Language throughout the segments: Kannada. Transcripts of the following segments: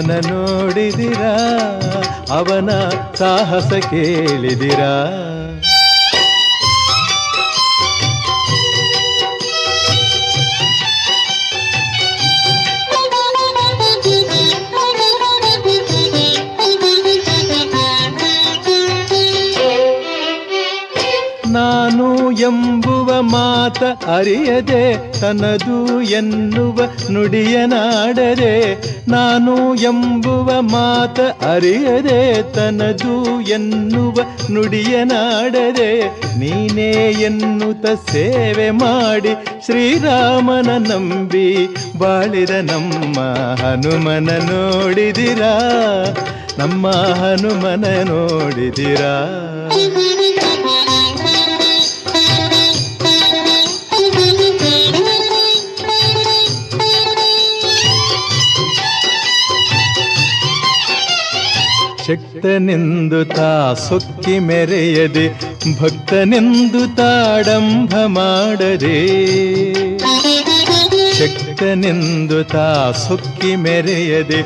ಹನುಮನ ನೋಡಿದಿರ? ಅವನ ಸಾಹಸ ಕೇಳಿದಿರಾ? ನಾನು ಎಂಬುವ ಮಾತ ಅರಿಯದೆ ತನದು ಎನ್ನುವ ನುಡಿಯನಾಡದೆ ನಾನು ಎಂಬುವ ಮಾತ ಅರಿಯದೆ ತನದು ಎನ್ನುವ ನುಡಿಯನಾಡದೆ ನೀನೇ ಎನ್ನುತ್ತ ಸೇವೆ ಮಾಡಿ ಶ್ರೀರಾಮನ ನಂಬಿ ಬಾಳಿದ ನಮ್ಮ ಹನುಮನ ನೋಡಿದಿರಾ, ನಮ್ಮ ಹನುಮನ ನೋಡಿದಿರಾ. ಶಕ್ತನೆಂದು ತಾ ಸೊಕ್ಕಿ ಮೆರೆಯದೆ, ಭಕ್ತನೆಂದು ತಾಡಂಭ ಮಾಡದೆ. ಶಕ್ತನೆಂದು ತಾ ಸೊಕ್ಕಿ ಮೆರೆಯದೆ,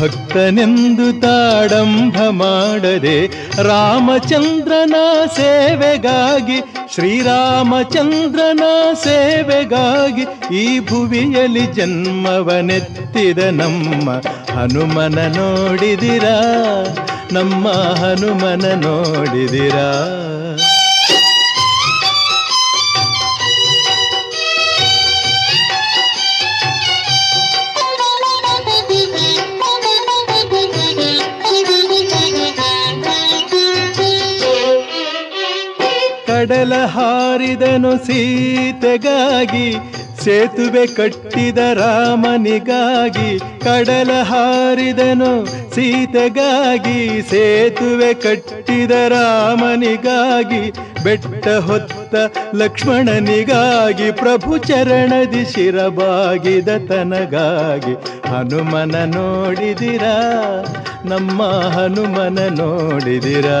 ಭಕ್ತನೆಂದು ತಾಡಂಭ ಮಾಡದೆ. ರಾಮಚಂದ್ರನ ಸೇವೆಗಾಗಿ, ಶ್ರೀರಾಮಚಂದ್ರನ ಸೇವೆಗಾಗಿ ಈ ಭುವಿಯಲ್ಲಿ ಜನ್ಮವನೆತ್ತಿದ ನಮ್ಮ ಹನುಮನ ನೋಡಿದಿರಾ? ನಮ್ಮ ಹನುಮನ ನೋಡಿದಿರಾ? ಕಡಲ ಹಾರಿದನು ಸೀತೆಗಾಗಿ ಸೇತುವೆ ಕಟ್ಟಿದ ರಾಮನಿಗಾಗಿ ಕಡಲ ಹಾರಿದನು ಸೀತೆಗಾಗಿ. ಸೇತುವೆ ಕಟ್ಟಿದ ರಾಮನಿಗಾಗಿ ಬೆಟ್ಟ ಹೊತ್ತ ಲಕ್ಷ್ಮಣನಿಗಾಗಿ ಪ್ರಭು ಚರಣದಿ ಶಿರಬಾಗಿದ ತನಗಾಗಿ. ಹನುಮನ ನೋಡಿದಿರಾ, ನಮ್ಮ ಹನುಮನ ನೋಡಿದಿರಾ.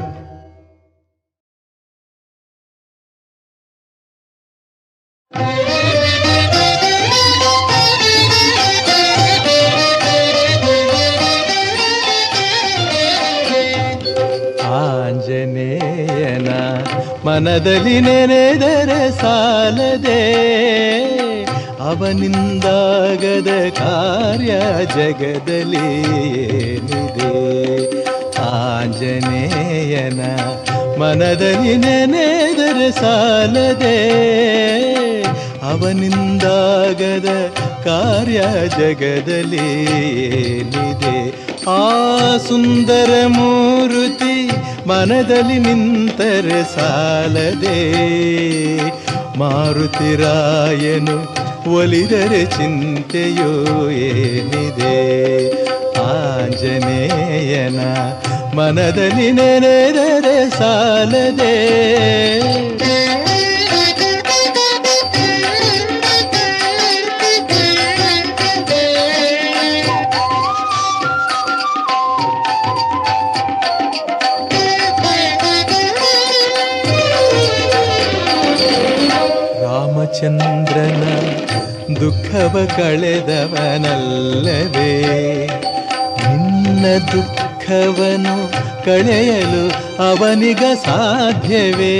ಆಂಜನೇಯನ ಮನದಲ್ಲಿ ನೆನೆದರೆ ಸಾಲದೆ. ಅವನಿಂದಾಗದ ಕಾರ್ಯ ಜಗದಲ್ಲಿ ಏನಿದೆ? ಆಂಜನೇಯನ ಮನದಲ್ಲಿ ನೆನೆದರೆ ಸಾಲದೆ. ಅವನಿಂದಾಗದ ಕಾರ್ಯ ಜಗದಲ್ಲಿ ಏನಿದೆ? ಆ ಸುಂದರ ಮೂರುತಿ ಮನದಲ್ಲಿ ನಿಂತರೆ ಸಾಲದೆ ಮಾರುತಿರಾಯನು ಒಲಿದರೆ ಚಿಂತೆಯೋ ಏನಿದೆ ಆಂಜನೇಯನ ಮನದಲ್ಲಿ ನೆನೆದರೆ ಸಾಲದೆ ರಾಮಚಂದ್ರನ ದುಃಖವ ಕಳೆದವನಲ್ಲವೇ? ನಿನ್ನ ದುಃಖವನು ಕಳೆಯಲು ಅವನಿಗ ಸಾಧ್ಯವೇ?